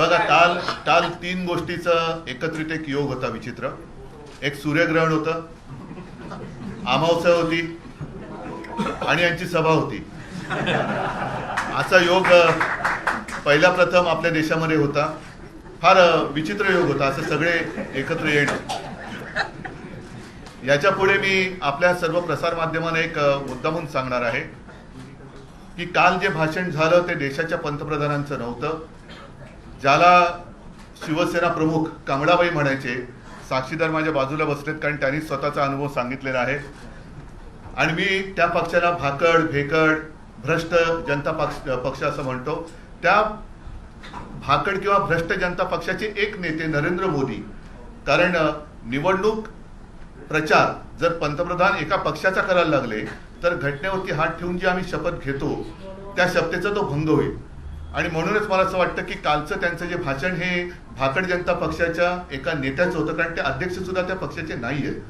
बघा काल काल तीन गोष्टीचं एकत्रित एक योग होता विचित्र. एक सूर्यग्रहण होतं अमावस्या होती आणि यांची सभा होती. असा योग पहिला प्रथम आपल्या देशामध्ये होता. फार विचित्र योग होता असं सगळे एकत्र येणं. याच्यापुढे मी आपल्या सर्व प्रसार माध्यमांना एक मुद्दा म्हणून सांगणार आहे की काल जे भाषण झालं ते देशाच्या पंतप्रधानांचं नव्हतं. ज्याला शिवसेना प्रमुख कमळाबाई म्हणायचे साक्षीदार माझ्या बाजूला बसलेत कारण त्यांनी स्वतःचा अनुभव सांगितलेला आहे. आणि मी त्या पक्षाला भाकड भेकड भ्रष्ट जनता पक्ष पक्ष असं म्हणतो. त्या भाकड किंवा भ्रष्ट जनता पक्षाचे एक नेते नरेंद्र मोदी. कारण निवडणूक प्रचार जर पंतप्रधान एका पक्षाचा करायला लागले तर घटनेवरती हात ठेवून जी आम्ही शपथ घेतो त्या शपथेचा तो भंग होईल. आणि म्हणूनच मला असं वाटतं की कालचं त्यांचं जे भाषण हे भाकड जनता पक्षाच्या एका नेत्याचं होतं कारण ते अध्यक्ष सुद्धा त्या पक्षाचे नाही आहेत